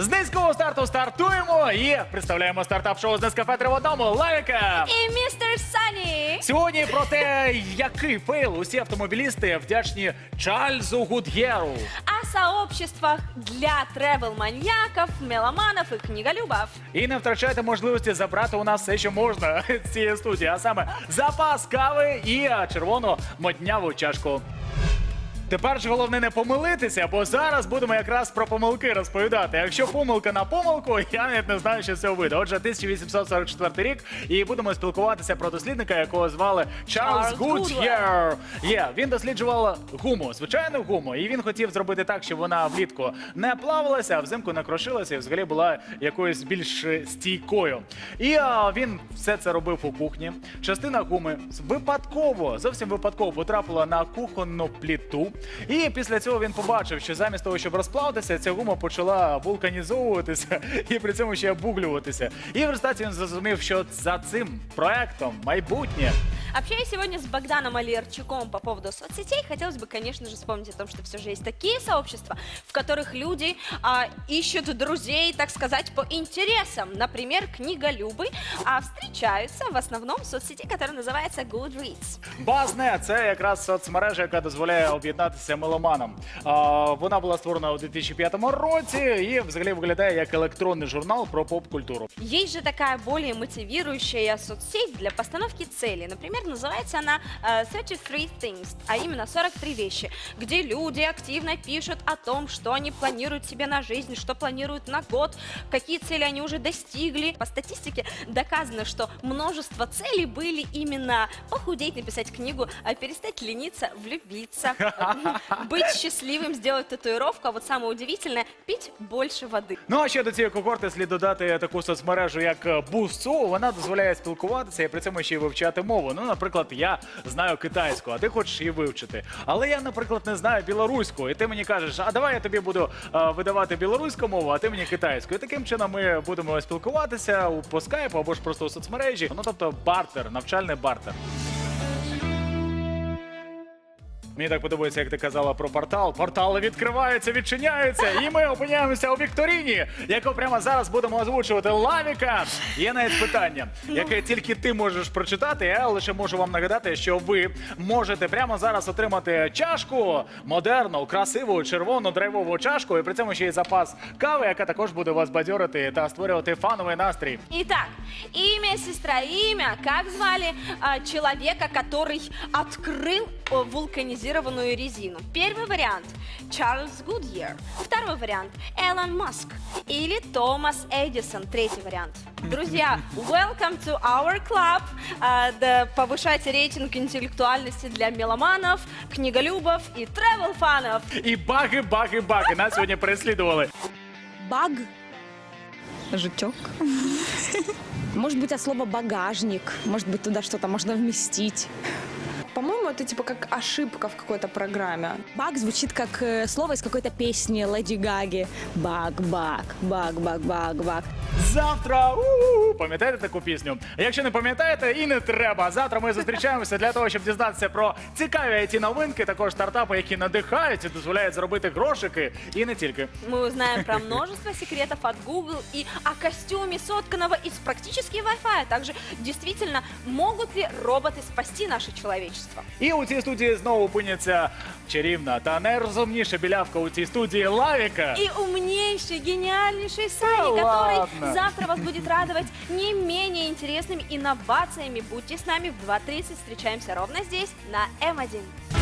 З низького старту стартуємо і представляємо стартап-шоу з Нескафе три в одному Лайка. І містер Сані. Сьогодні про те, який фейл усі автомобілісти вдячні Чарльзу Гуд'єру. О сообществах для тревел-маньяков, меломанов и книголюбов. І не втрачайте можливості забрати у нас все, що можна з цієї студії, а саме запас кави і червону модняву чашку. Тепер ж головне не помилитися, бо зараз будемо якраз про помилки розповідати. Якщо помилка на помилку, я навіть не знаю, що з цього вийде. Отже, 1844 рік, і будемо спілкуватися про дослідника, якого звали Чарльз Гуд'єр. Є, він досліджував гуму, звичайну гуму, і він хотів зробити так, щоб вона влітку не плавалася, а взимку не крошилася і взагалі була якоюсь більш стійкою. І а, він все це робив у кухні. Частина гуми випадково, зовсім випадково потрапила на кухонну пліту. І після цього він побачив, що замість того, щоб розплавитися, ця гума почала вулканізовуватися і при цьому ще обуглюватися. І в результаті він зрозумів, що за цим проектом майбутнє. Общаясь сегодня с Богданом Алиерчуком по поводу соцсетей, хотелось бы, конечно же, вспомнить о том, что все же есть такие сообщества, в которых люди а, ищут друзей, так сказать, по интересам. Например, книголюбы, а встречаются в основном в соцсети, которая называется Goodreads. Базне це якраз соцмережа, яка дозволяє об'єднатися меломанам. А, вона була створена у 2005 році і взагалі виглядає як електронний журнал про поп-культуру. Есть же такая более мотивирующая соцсеть для постановки цели. Например, называется она э, 33 Things, а именно 43 вещи, где люди активно пишут о том, что они планируют себе на жизнь, что планируют на год, какие цели они уже достигли. По статистике доказано, что множество целей были именно похудеть, написать книгу, а перестать лениться, влюбиться, быть счастливым, сделать татуировку, а вот самое удивительное – пить больше воды. Ну а ще до цієї когорти слід додати таку соцмережу, як Бусу. Вона дозволяє спілкуватися і при цьому ще й вивчати мову. Ну, наприклад, я знаю китайську, а ти хочеш її вивчити. Але я, наприклад, не знаю білоруську, і ти мені кажеш, а давай я тобі буду е, видавати білоруську мову, а ти мені китайську. І таким чином ми будемо спілкуватися по скайпу або ж просто у соцмережі. Ну тобто бартер, навчальний бартер. Мені так подобається, як ти казала про портал. Портали відкриваються, відчиняються, і ми опиняємося у Вікторіні, яку прямо зараз будемо озвучувати лавіка. Є навіть питання, яке тільки ти можеш прочитати. Я лише можу вам нагадати, що ви можете прямо зараз отримати чашку модерну, красиву червону драйвову чашку, і при цьому ще й запас кави, яка також буде вас бадьорити та створювати фановий настрій. Итак, имя, сестра, имя. Как звали а, человека, который открыл а, вулканизированную резину? Первый вариант – Чарльз Гудьер. Второй вариант – Элон Маск. Или Томас Эдисон. Третий вариант. Друзья, welcome to our club. А, да, повышайте рейтинг интеллектуальности для меломанов, книголюбов и тревел-фанов. І баги, баги, баги нас сьогодні переслідували. Баг. Жучок. Может быть, от слова багажник. Может быть, туда что-то можно вместить. Это типа как ошибка в какой-то программе. Баг звучит как э, слово из какой-то песни Леди Гаги. Баг, баг, баг, баг, баг, баг Завтра у-у-у. пам'ятаєте таку пісню? Якщо не пам'ятаєте, і не треба. Завтра ми зустрічаємося для того, щоб дізнатися про цікаві it новинки, також стартапи, які надихають і дозволяють заробити грошики, і не тільки. Мы узнаем про множество секретов от Google и о костюме, сотканного из практически Wi-Fi. А также, действительно, могут ли роботы спасти наше человечество? І у цій студії знову опиняться чарівна та найрозумніша білявка у цій студії Лавіка. И умнейший, гениальнейший Сани, Да который ладно? завтра вас будет радовать не менее интересными инновациями. Будьте с нами в 2.30. Встречаемся ровно здесь, на М1.